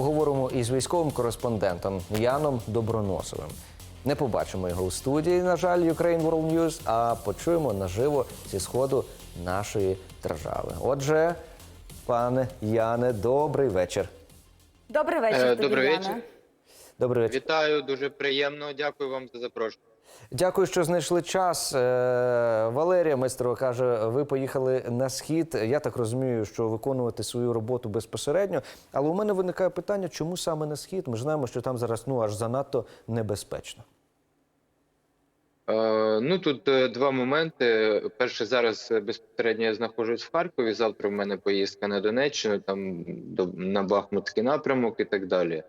Поговоримо із військовим кореспондентом Яном Доброносовим. Не побачимо його у студії, на жаль, Ukraine World News, а почуємо наживо зі сходу нашої держави. Отже, пане Яне, добрий вечір. Добрий вечір. Е, тобі, добрий вечір. Добрий вечір. Вітаю, дуже приємно. Дякую вам за запрошення. Дякую, що знайшли час. Е, Валерія Майстрова каже, ви поїхали на схід. Я так розумію, що виконувати свою роботу безпосередньо. Але у мене виникає питання, чому саме на схід? Ми знаємо, що там зараз ну аж занадто небезпечно. Е, ну тут е, два моменти. Перше, зараз безпосередньо я знаходжусь в Харкові. Завтра в мене поїздка на Донеччину, там на Бахмутський напрямок і так далі.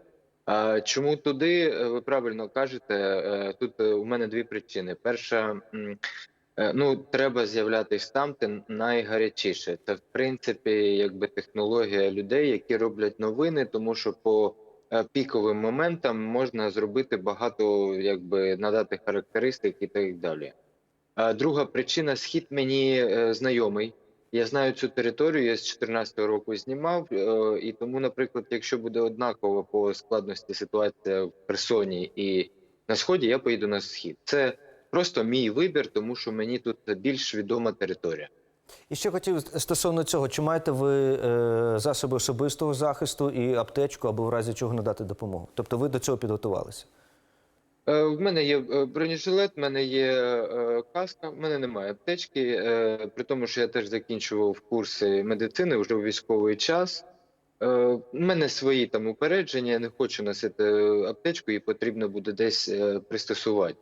Чому туди? Е, Ви правильно кажете. Е, Тут е, у мене дві причини. Перша, ну треба з'являтись там, де найгарячіше. Це в принципі якби технологія людей, які роблять новини, тому що по піковим моментам можна зробити багато, якби надати характеристик і так далі. А друга причина схід мені знайомий. Я знаю цю територію, я з 2014 року знімав, е, і тому, наприклад, якщо буде однаково по складності ситуація в Херсоні і на сході, я поїду на схід. Це просто мій вибір, тому що мені тут більш відома територія. І ще хотів стосовно цього, чи маєте ви е, засоби особистого захисту і аптечку, або в разі чого надати допомогу? Тобто ви до цього підготувалися? Е, В мене є е, бронежилет, в мене є е, каска, в мене немає аптечки. При тому, що я теж закінчував курси медицини вже у військовий час. У мене свої там упередження, я не хочу носити аптечку, і потрібно буде десь пристосувати.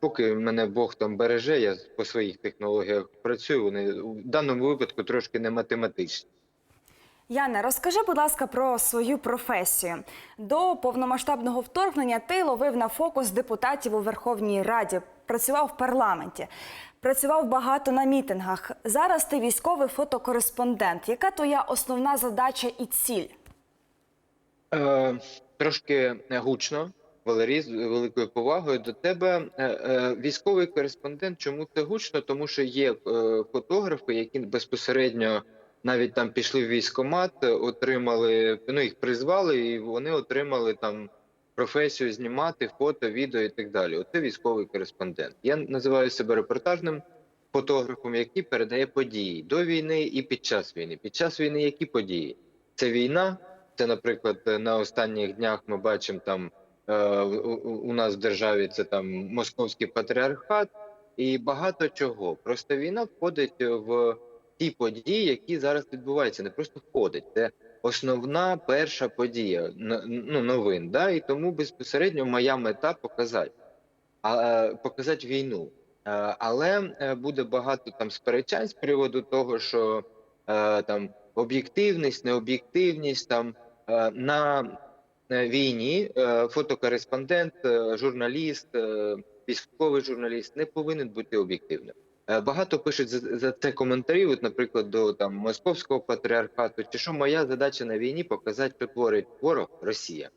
Поки мене Бог там береже, я по своїх технологіях працюю. Вони в даному випадку трошки не математичні. Яна, розкажи, будь ласка, про свою професію. До повномасштабного вторгнення ти ловив на фокус депутатів у Верховній Раді, працював в парламенті, працював багато на мітингах. Зараз ти військовий фотокореспондент. Яка твоя основна задача і ціль? Е, трошки гучно, Валерій, з великою повагою до тебе. Е, е, військовий кореспондент. Чому це гучно? Тому що є е, фотографи, які безпосередньо навіть там пішли в військкомат, е, отримали, ну їх призвали, і вони отримали там професію знімати фото, відео і так далі. Оце військовий кореспондент. Я називаю себе репортажним фотографом, який передає події до війни і під час війни. Під час війни які події? Це війна. Це, наприклад, на останніх днях ми бачимо там е, у нас в державі це там московський патріархат і багато чого. Просто війна входить в ті події, які зараз відбуваються. Не просто входить. Це основна перша подія ну, новин. Да? І тому безпосередньо моя мета показати, а, е, показати війну. Е, Але е, буде багато там сперечань з приводу того, що там об'єктивність, необ'єктивність там на війні фотокореспондент, журналіст, військовий журналіст не повинен бути об'єктивним. Е, Багато пишуть за, за це коментарі, от, наприклад, до там московського патріархату. Чи що моя задача на війні показати, що творить ворог Росія.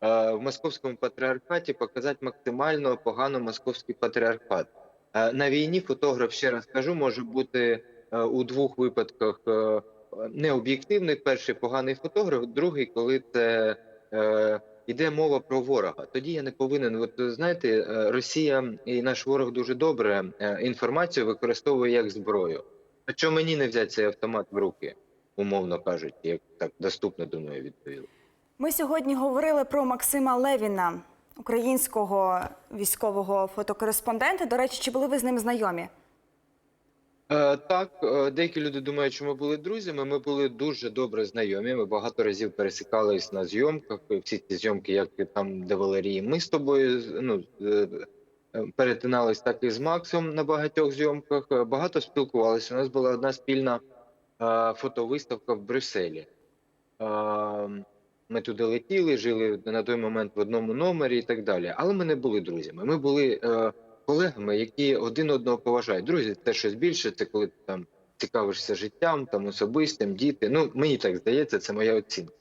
Е, В московському патріархаті показати максимально погано московський патріархат. Е, На війні фотограф, ще раз кажу, може бути е, у двох випадках е, необ'єктивний. Перший поганий фотограф, другий, коли це е, йде мова про ворога. Тоді я не повинен. От знаєте, е, Росія і наш ворог дуже добре е, інформацію використовує як зброю. А чому мені не взяти цей автомат в руки, умовно кажучи, як так доступно думаю, відповіли. Ми сьогодні говорили про Максима Левіна, українського військового фотокореспондента. До речі, чи були ви з ним знайомі? Е, Так, е, деякі люди думають, що ми були друзями. Ми були дуже добре знайомі. Ми багато разів пересікались на зйомках. Всі ці зйомки, як там, де Валерії, ми з тобою ну, е, перетинались так і з Максом на багатьох зйомках. Багато спілкувалися. У нас була одна спільна фотовиставка в Брюсселі. Ми туди летіли, жили на той момент в одному номері і так далі. Але ми не були друзями. Ми були колегами, які один одного поважають. Друзі, це щось більше. Це коли ти там цікавишся життям, там особистим, діти. Ну мені так здається, це моя оцінка.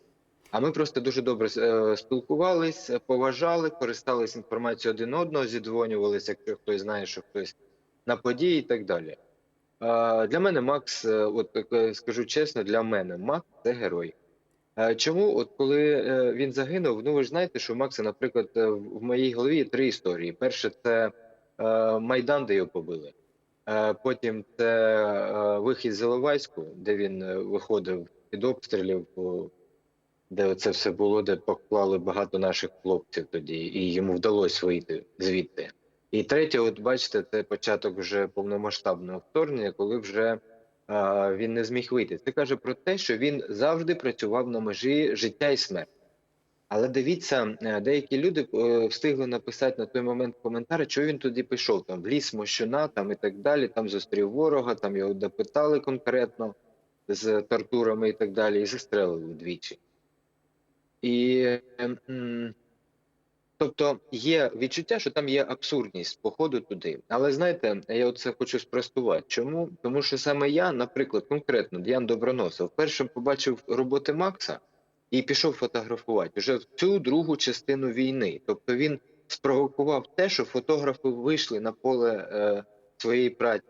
А ми просто дуже добре е, спілкувались, поважали, користались інформацією один одного, зідзвонювалися, якщо хтось знає, що хтось на події і так далі. Для мене Макс, е, от е, скажу чесно, для мене Макс це герой. Чому, от коли він загинув, ну ви ж знаєте, що Макса, наприклад, в моїй голові є три історії. Перше, це Майдан, де його побили. Е, Потім це е, вихід з Іловайську, де він е, виходив під обстрілів, де це все було, де поклали багато наших хлопців тоді, і йому вдалося вийти звідти. І третє, от бачите, це початок вже повномасштабного вторгнення, коли вже він не зміг вийти. Це каже про те, що він завжди працював на межі життя і смерті. Але дивіться, е, деякі люди е, встигли написати на той момент коментарі, чого він туди пішов, там в ліс Мощуна, там і так далі, там зустрів ворога, там його допитали конкретно з тортурами і так далі, і застрелили двічі. І ем, тобто є відчуття, що там є абсурдність походу туди. Але знаєте, я оце хочу спростувати. Чому? Тому що саме я, наприклад, конкретно Діан Доброносов, першим побачив роботи Макса і пішов фотографувати вже в цю другу частину війни. Тобто він спровокував те, що фотографи вийшли на поле е, своєї праці.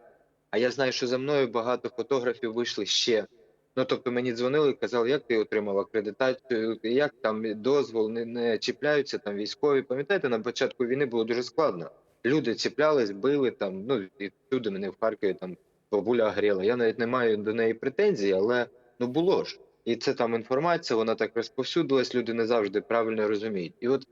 А я знаю, що за мною багато фотографів вийшли ще. Ну тобто мені дзвонили і казали, як ти отримав акредитацію, як там дозвол, не, не чіпляються там військові. Пам'ятаєте, на початку війни було дуже складно. Люди чіплялись, били там. Ну і всюди мене в Харкові там бабуля гріла. Я навіть не маю до неї претензій, але ну було ж. І це там інформація, вона так розповсюдилась, люди не завжди правильно розуміють. І от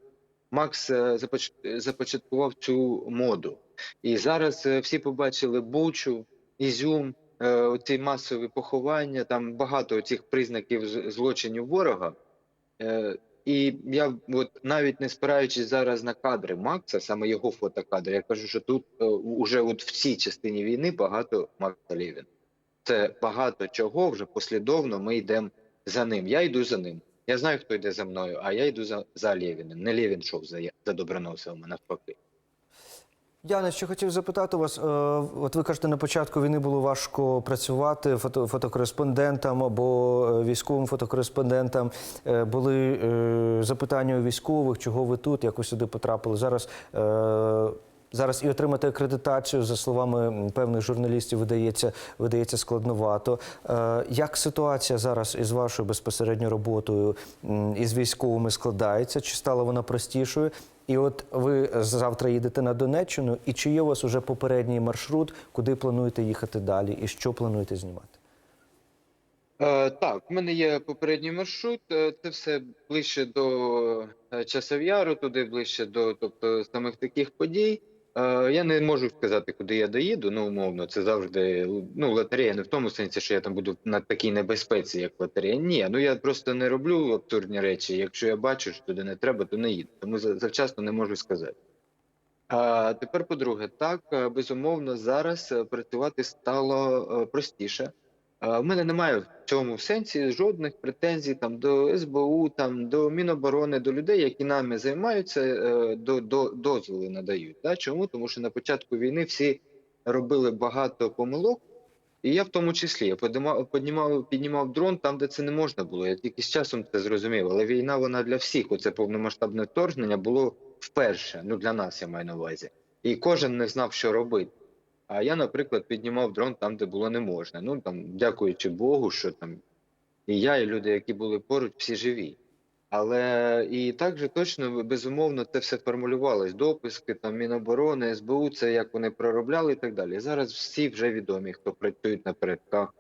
Макс е, започ- започаткував цю моду. І зараз е, всі побачили Бучу, Ізюм, е, ці масові поховання, там багато цих признаків злочинів ворога. І я от навіть не спираючись зараз на кадри Макса, саме його фотокадри, я кажу, що тут уже от в цій частині війни багато Макса Лєвін. Це багато чого вже послідовно ми йдемо за ним. Я йду за ним. Я знаю, хто йде за мною, а я йду за, за Лєвіним. Не Лєвін йшов за, за Доброносовим, навпаки. Яна, ще хотів запитати вас. е, От ви кажете, на початку війни було важко працювати фото, фотокореспондентам або е, військовим фотокореспондентам. Е, Були запитання у військових, чого ви тут, як ви сюди потрапили. Зараз, зараз і отримати акредитацію, за словами певних журналістів, видається, видається складновато. Е, Як ситуація зараз із вашою безпосередньо роботою із військовими складається? Чи стала вона простішою? І от ви завтра їдете на Донеччину, і чи є у вас уже попередній маршрут, куди плануєте їхати далі, і що плануєте знімати? Е, так, в мене є попередній маршрут. е, Це все ближче до е, часов яру, туди ближче до тобто, самих таких подій. Е, Я не можу сказати, куди я доїду. Ну, умовно, це завжди ну, лотерея, не в тому сенсі, що я там буду на такій небезпеці, як лотерея. Ні, ну я просто не роблю абсурдні речі. Якщо я бачу, що туди не треба, то не їду. Тому завчасно не можу сказати. А тепер, по-друге, так е, безумовно, зараз е, працювати стало простіше. Е, У мене немає в цьому сенсі жодних претензій там до СБУ, там до Міноборони, до людей, які нами займаються, е, до, до дозволи надають. Да? Чому? Тому що на початку війни всі робили багато помилок, і я в тому числі я піднімав, піднімав, піднімав дрон там, де це не можна було. Я тільки з часом це зрозумів. Але війна вона для всіх. Оце повномасштабне вторгнення було вперше. Ну для нас я маю на увазі. І кожен не знав, що робити. А я, наприклад, піднімав дрон там, де було не можна. Ну там, дякуючи Богу, що там і я, і люди, які були поруч, всі живі. Але і так же точно, безумовно, це все формулювалось. Дописки, там Міноборони, СБУ, це як вони проробляли і так далі. Зараз всі вже відомі, хто працюють на передках.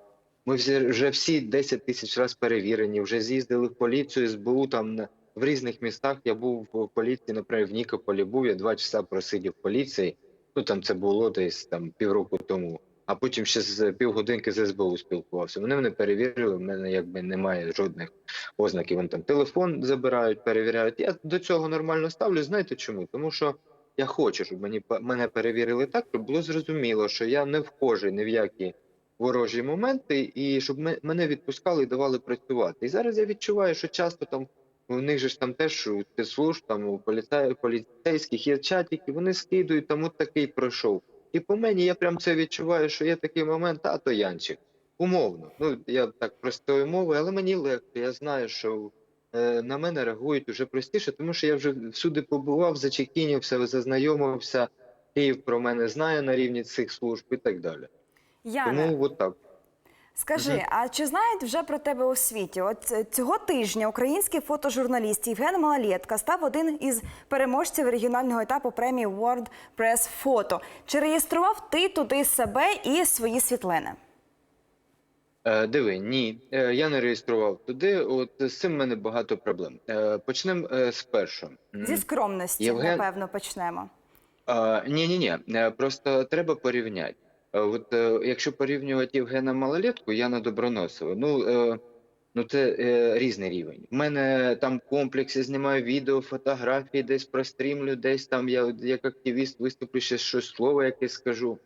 Ми вже всі 10 тисяч разів перевірені, вже з'їздили в поліцію, СБУ там в різних містах. Я був в поліції, наприклад, в Нікополі був, я два часа просидів в поліції. Ну там це було десь там півроку тому. А потім ще з півгодинки з СБУ спілкувався. Вони мене перевірили, в мене якби немає жодних ознаків. Вони там телефон забирають, перевіряють. Я до цього нормально ставлю. Знаєте чому? Тому що я хочу, щоб мені мене перевірили так, щоб було зрозуміло, що я не вхожий ні в які ворожі моменти, і щоб ме- мене відпускали і давали працювати. І зараз я відчуваю, що часто там у них же ж там теж у спецслужб, там у поліцей, поліцейських є чатики, вони скидують, там от такий пройшов. І по мені я прям це відчуваю, що є такий момент, а то Янчик. Умовно. Ну я так простою мовою, але мені легко. Я знаю, що е, на мене реагують уже простіше, тому що я вже всюди побував, зачекінився, зазнайомився. Київ про мене знає на рівні цих служб і так далі. Яне, Тому от так. Скажи, а чи знають вже про тебе у світі? От е, цього тижня український фотожурналіст Євген Малалєтка став один із переможців регіонального етапу премії World Press Photo. Чи реєстрував ти туди себе і свої світлини? Е, Диви, ні, е, я не реєстрував туди. От з цим в мене багато проблем. Почнемо з першого. Зі скромності, Євген- напевно, почнемо. Ні, ні, ні. Просто треба порівняти. Е, От е, якщо порівнювати Євгена Малолетку, Яна Доброносова, ну, е, ну це різний рівень. У мене там в комплексі знімаю відео, фотографії, десь прострімлю, десь там я як активіст виступлю, ще щось слово якесь скажу.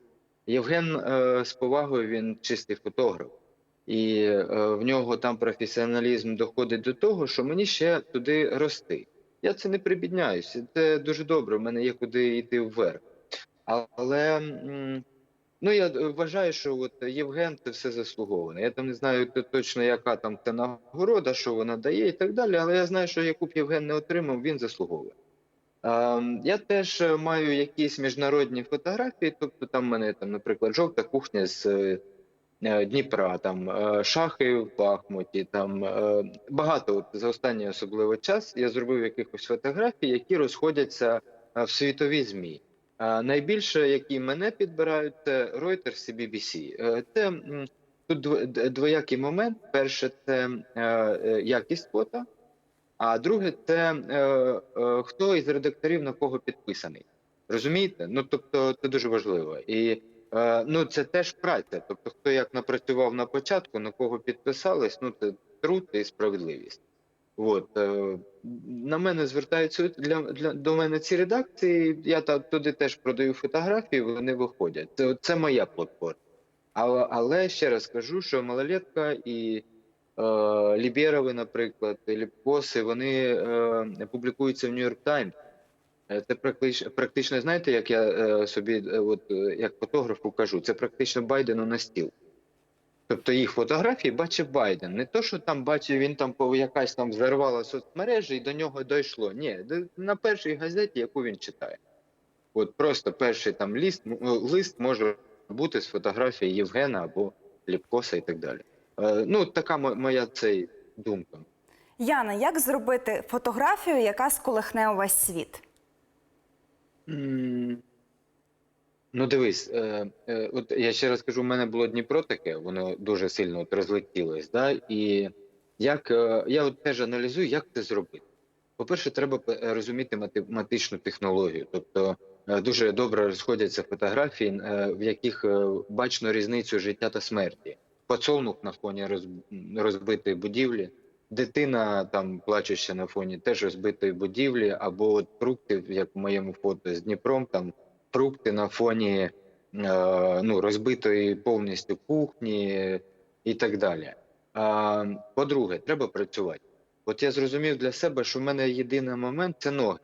Євген з повагою він чистий фотограф. І в нього там професіоналізм доходить до того, що мені ще туди рости. Я це не прибідняюся. Це дуже добре. У мене є куди йти вверх. Але ну я вважаю, що от Євген це все заслуговане. Я там не знаю точно, яка там та нагорода, що вона дає, і так далі. Але я знаю, що яку б Євген не отримав, він заслуговує. А, я теж е, маю якісь міжнародні фотографії. Тобто, там в мене там, наприклад, жовта кухня з е, е, Дніпра, там е, шахи в Бахмуті, там е, багато от, за останній особливо час я зробив якихось фотографій, які розходяться е, в світові змі. Найбільше, які мене підбирають, це Reuters і BBC. Е, Це тут двоякий момент. Перше, це е, е, якість фото, а друге, це хто із редакторів на кого підписаний. Розумієте? Ну тобто, це дуже важливо. І ну це теж праця. Тобто, хто як напрацював на початку, на кого підписались, ну це труд і справедливість. От е, на мене звертаються для, для до мене ці редакції. Я та туди теж продаю фотографії. Вони виходять. Це, це моя платформа. Але, але ще раз кажу, що малолетка і е, Лібєрови, наприклад, Ліпкоси, вони е, публікуються в Нью-Йорк Таймс. Е, Це практично, практично, знаєте, як я е, собі, е, от е, як фотографу кажу, це практично Байдену на стіл. Тобто їх фотографії бачив Байден. Не то, що там бачив, він там якась там взорвала соцмережі і до нього дійшло. Ні, на першій газеті, яку він читає. От просто перший там ліст, е, лист може бути з фотографії Євгена або Ліпкоса і так далі. Е, ну, така мо- моя цей думка. Яна, як зробити фотографію, яка сколихне увесь світ? М, Ну, дивись, е, е, от я ще раз кажу, у мене було Дніпро таке, воно дуже сильно от розлетілось. Да? І як е, я от теж аналізую, як це зробити. По-перше, треба розуміти математичну технологію. Тобто е, дуже добре розходяться фотографії, е, в яких е, бачно різницю життя та смерті. Поцолнух на фоні роз- розбитої будівлі, дитина там плачуща на фоні теж розбитої будівлі, або от фрукти, як в моєму фото з Дніпром, там фрукти на фоні е, ну, розбитої повністю кухні і так далі. По-друге, треба працювати. От я зрозумів для себе, що в мене єдиний момент це ноги.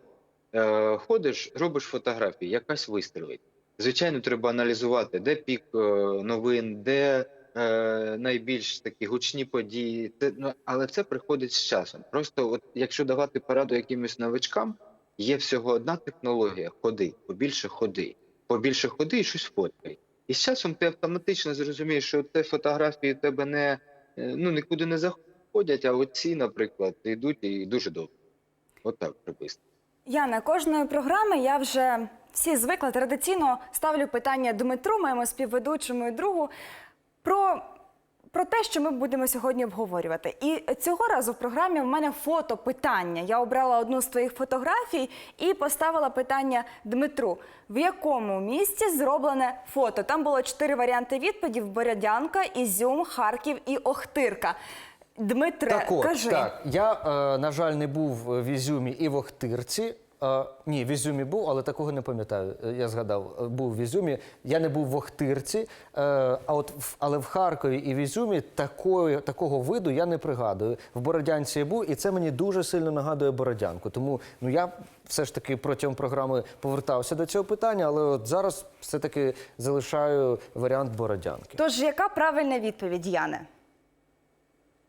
Е, ходиш, робиш фотографії, якась вистрілить. Звичайно, треба аналізувати, де пік е, новин, де е, найбільш такі гучні події. Це, ну, але це приходить з часом. Просто, от, якщо давати пораду якимось новичкам, є всього одна технологія ходи, побільше ходи, побільше ходи і щось фоткай. І з часом ти автоматично зрозумієш, що це фотографії тебе не е, ну нікуди не заходять, а оці, наприклад, йдуть і дуже добре. Отак приблизно. Яна, кожної програми я вже всі звикла традиційно ставлю питання Дмитру, моєму співведучому і другу, про, про те, що ми будемо сьогодні обговорювати. І цього разу в програмі в мене фото питання. Я обрала одну з твоїх фотографій і поставила питання Дмитру: в якому місці зроблене фото? Там було чотири варіанти відповідів: Бородянка, Ізюм, Харків і Охтирка. Дмитре, Так от, кажи. так. Я, е, на жаль, не був в Ізюмі і в Охтирці. Е, ні, в Ізюмі був, але такого не пам'ятаю. Е, Я згадав, е, був в Ізюмі. Я не був в Охтирці, е, а от в, але в Харкові і в Ізюмі такої, такого виду я не пригадую. В Бородянці я був, і це мені дуже сильно нагадує Бородянку. Тому ну я все ж таки протягом програми повертався до цього питання, але от зараз все-таки залишаю варіант Бородянки. Тож, яка правильна відповідь, Яне?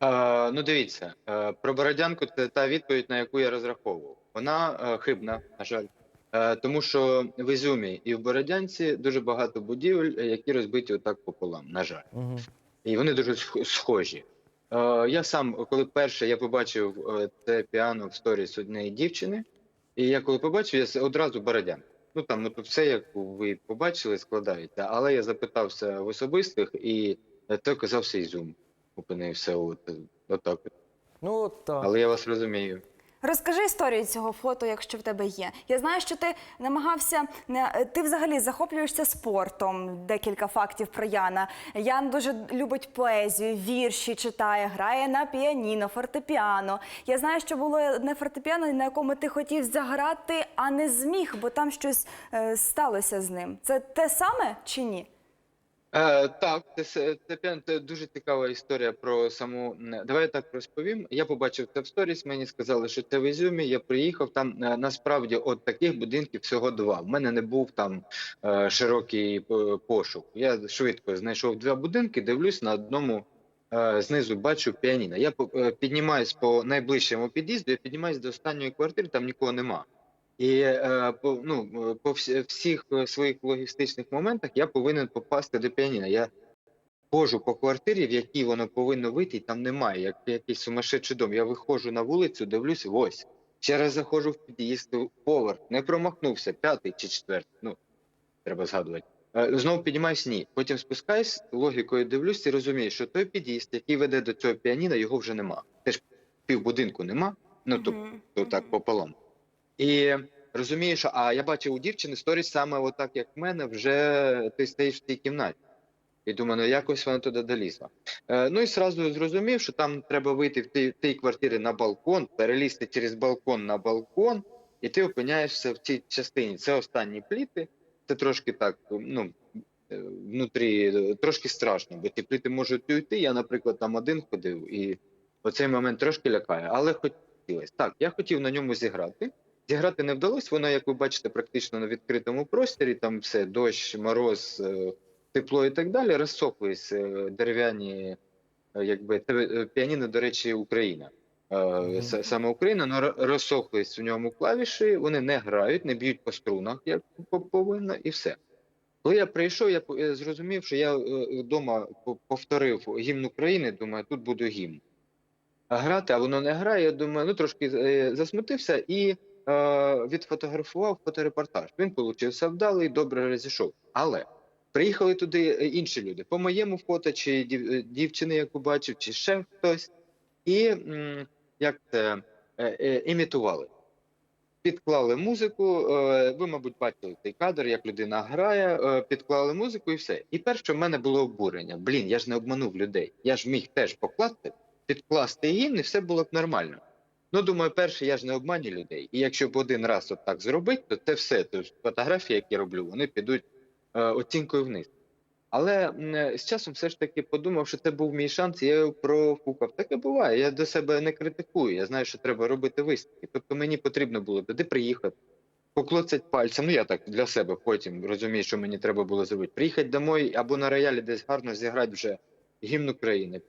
Е, ну, дивіться, е, про Бородянку це та відповідь, на яку я розраховував. Вона е, хибна, на жаль. Е, тому що в Ізюмі і в Бородянці дуже багато будівель, е, які розбиті отак пополам, на жаль. Угу. і вони дуже схожі. Е, я сам, коли перше я побачив е, це піано в сторіс однієї дівчини, і я коли побачив, я одразу Бородян. Ну там от все, як ви побачили, складається. Але я запитався в особистих, і е, то оказався Ізюм. Опинився от, отак. Ну так. Але я вас розумію. Розкажи історію цього фото, якщо в тебе є. Я знаю, що ти намагався ти взагалі захоплюєшся спортом. Декілька фактів про Яна. Ян дуже любить поезію, вірші читає, грає на піаніно, фортепіано. Я знаю, що було не фортепіано, на якому ти хотів заграти, а не зміг, бо там щось е, сталося з ним. Це те саме чи ні? Е, так, це, це, дуже цікава історія про саму. Давай я так розповім. Я побачив це в сторіс. Мені сказали, що це в Ізюмі. Я приїхав там. е, Насправді, от таких будинків всього два. В мене не був там е, широкий е, пошук. Я швидко знайшов два будинки. Дивлюсь на одному. Знизу бачу піаніно. Я піднімаюсь по найближчому під'їзду. Я піднімаюсь до останньої квартири, там нікого нема. І е, по, ну, е, по всіх своїх логістичних моментах я повинен попасти до піаніно. Я ходжу по квартирі, в якій воно повинно вийти, і там немає. Як якийсь сумасшедший дом. Я виходжу на вулицю, дивлюсь, ось. Ще раз заходжу в під'їзд, поверх, не промахнувся, п'ятий чи четвертий. Ну, треба згадувати. Е, Знову піднімаюсь, ні. Потім спускаюсь, логікою дивлюсь і розумію, що той під'їзд, який веде до цього піаніна, його вже нема. Теж півбудинку нема. Ну, тобто то так мгм. пополам. І розумію, що а я бачив у дівчини сторіс саме отак, як в мене, вже ти стоїш в цій кімнаті. І думаю, ну якось вона туди долізла. Е, ну і зразу зрозумів, що там треба вийти в тій, тій квартирі на балкон, перелізти через балкон на балкон, і ти опиняєшся в цій частині. Це останні пліти. Це трошки так, ну е, внутрі трошки страшно, бо ті пліти можуть уйти. Я, наприклад, там один ходив, і оцей момент трошки лякає, але хотілося. Так, я хотів на ньому зіграти. Зіграти не вдалося, воно, як ви бачите, практично на відкритому просторі, там все, дощ, мороз, е, тепло і так далі, розсохлись е, дерев'яні, е, якби піаніно, до речі, Україна. Саме Україна, але розсохлись в ньому клавіші, вони не грають, не б'ють по струнах, як повинно, і все. Коли я прийшов, я зрозумів, що я вдома повторив гімн України, думаю, тут буду гімн. А грати, а воно не грає. Я думаю, ну трошки засмутився і відфотографував фоторепортаж. Він получився вдалий, добре розійшов. Але приїхали туди е, інші люди. По моєму фото, чи е, дівчини, яку бачив, чи ще хтось, і як це е, е, імітували. Підклали музику. е, Ви, мабуть, бачили цей кадр, як людина грає, е, підклали музику і все. І перше в мене було обурення. Блін, я ж не обманув людей. Я ж міг теж покласти, підкласти гімн, і все було б нормально. Ну, думаю, перше, я ж не обманю людей. І якщо б один раз от так зробити, то це все. Тож фотографії, які роблю, вони підуть е, оцінкою вниз. Але е, з часом все ж таки подумав, що це був мій шанс, я його профукав. Таке буває. Я до себе не критикую. Я знаю, що треба робити висновки. Тобто мені потрібно було туди приїхати, поклоцать пальцем. Ну я так для себе потім розумію, що мені треба було зробити. Приїхати домой або на роялі десь гарно зіграти вже гімн України,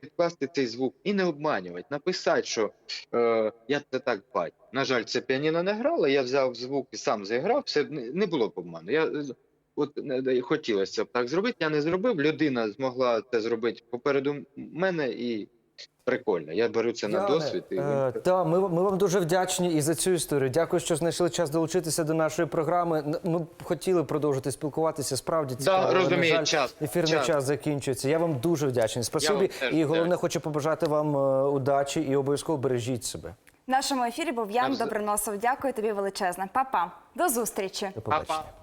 підкласти цей звук і не обманювати, написати, що е, я це так бачу. На жаль, це піаніно не грало. Я взяв звук і сам зіграв. Все не було б обману. Я от не хотілося б так зробити. Я не зробив. Людина змогла це зробити попереду мене і. Прикольно, я беру це на досвід. І... Е, та, ми, ми вам дуже вдячні і за цю історію. Дякую, що знайшли час долучитися до нашої програми. Ми б хотіли продовжити спілкуватися. Справді цікаво. але, розумію, жаль, час, Ефірний час. час. закінчується. Я вам дуже вдячний. Спасибі. І головне, вдячний. хочу побажати вам е, удачі і обов'язково бережіть себе. В нашому ефірі був Ян Доброносов. Дякую тобі величезне. Па-па. До зустрічі. До побачення. Па-па.